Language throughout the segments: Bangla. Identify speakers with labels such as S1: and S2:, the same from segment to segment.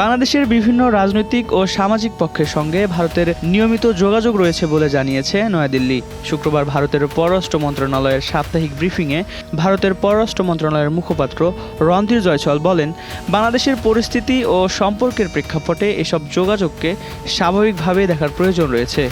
S1: বাংলাদেশের বিভিন্ন রাজনৈতিক ও সামাজিক পক্ষের সঙ্গে ভারতের নিয়মিত যোগাযোগ রয়েছে বলে জানিয়েছে নয়াদিল্লি। শুক্রবার ভারতের পররাষ্ট্র মন্ত্রণালয়ের সাপ্তাহিক ব্রিফিংয়ে ভারতের পররাষ্ট্র মন্ত্রণালয়ের মুখপাত্র রণধীর জয়ছল বলেন, বাংলাদেশের পরিস্থিতি ও সম্পর্কের প্রেক্ষাপটে এসব যোগাযোগকে স্বাভাবিকভাবে দেখার প্রয়োজন রয়েছে।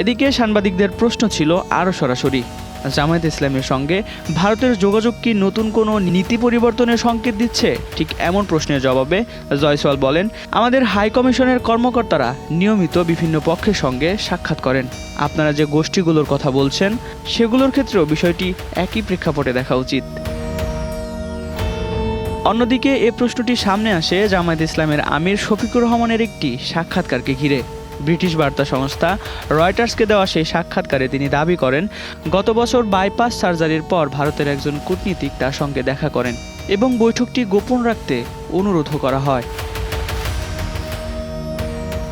S1: এদিকে সাংবাদিকদের প্রশ্ন ছিল আরও সরাসরি। জামায়াত ইসলামের সঙ্গে ভারতের যোগাযোগ কি নতুন কোনো নীতি পরিবর্তনের সংকেত দিচ্ছে? ঠিক এমন প্রশ্নের জবাবে জয়সওয়াল বলেন, আমাদের হাই কমিশনের কর্মকর্তারা নিয়মিত বিভিন্ন পক্ষের সঙ্গে সাক্ষাৎ করেন। আপনারা যে গোষ্ঠীগুলোর কথা বলছেন, সেগুলোর ক্ষেত্রেও বিষয়টি একই প্রেক্ষাপটে দেখা উচিত। অন্যদিকে এ প্রশ্নটি সামনে আসে জামায়াত ইসলামের আমির শফিকুর রহমানের একটি সাক্ষাৎকারকে ঘিরে। ব্রিটিশ বার্তা সংস্থা রয়টার্সকে দেওয়া সেই সাক্ষাৎকারে তিনি দাবি করেন, গত বছর বাইপাস সার্জারির পর ভারতের একজন কূটনীতিক তার সঙ্গে দেখা করেন এবং বৈঠকটি গোপন রাখতে অনুরোধও করা হয়।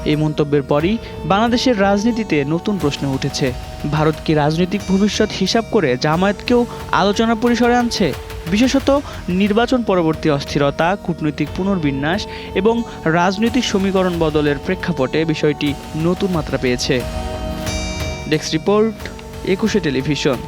S1: এই মন্তব্যের পরই বাংলাদেশের রাজনীতিতে নতুন প্রশ্ন উঠেছে। ভারত কি রাজনৈতিক ভবিষ্যৎ হিসাব করে জামায়াতকেও আলোচনা পরিসরে আনছে? বিশেষত নির্বাচন পরবর্তী অস্থিরতা, কূটনৈতিক পুনর্বিন্যাস এবং রাজনৈতিক সমীকরণ বদলের প্রেক্ষাপটে বিষয়টি নতুন মাত্রা পেয়েছে। ডেস্ক রিপোর্ট, একুশে টেলিভিশন।